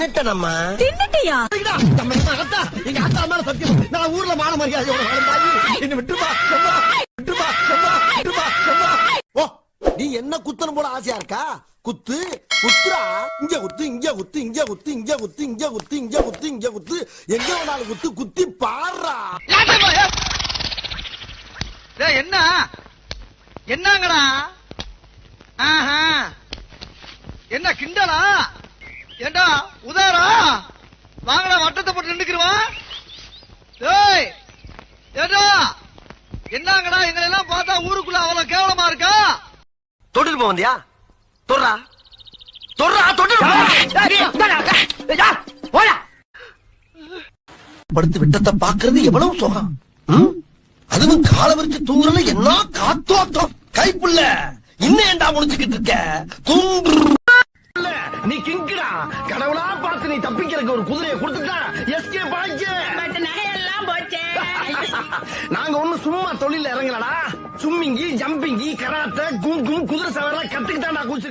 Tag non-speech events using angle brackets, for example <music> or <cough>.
தின்னுட்டனம்மா. தின்னுட்டியா? எங்க அத்தா மேல சத்தியம் நான் ஊர்ல மான வாழ்ந்தாயி என்ன விட்டுருப்பா விட்டுருப்பா விட்டுருப்பா. ஓ நீ என்ன குத்தணும் போல ஆசையா இருக்கா? குத்து குத்துரா இங்க குத்து இங்க குத்து இங்க குத்து இங்க குத்து இங்க குத்து இங்க குத்து இங்க குத்து. எங்க வேணாலும் குத்து குத்தி பாடுறா. டேய், என்ன? என்னங்கடா? ஆஹா. என்ன கிண்டலா? வாங்கடா வட்டத்தை போட்டு ஏய் ஏண்டா? என்னங்கடா எங்களை எல்லாம் பார்த்தா ஊருக்குள்ள அவ்வளவு கேவலமா இருக்கா? தொட்டுட்டு போ வந்தியா? தொடுறா. தொடுறா தொட்டு படுத்து விட்டத்தை பாக்குறது எவ்வளவு சுகம்? அதுவும் கால விரிச்சு தூங்குறது என்ன காத்தோட்டம்? கைப்புள்ள இன்னும் ஏண்டா முடிச்சுக்கிட்டு இருக்க? குன்று நீ கிங்குடா? கடவுளா பார்த்து நீ தப்பிக்கிறதுக்கு ஒரு குதிரையை கொடுத்துட்டா? எஸ்கே பாய்ச்சே. நகையெல்லாம் போச்சே. <laughs> நாங்க ஒண்ணு சும்மா தொழில இறங்கலடா. சும்மிங்கி ஜம்பிங்கி கராத்தே கும் கும் குதிரை சவாரி கத்துக்கிட்டாண்டா குச்சி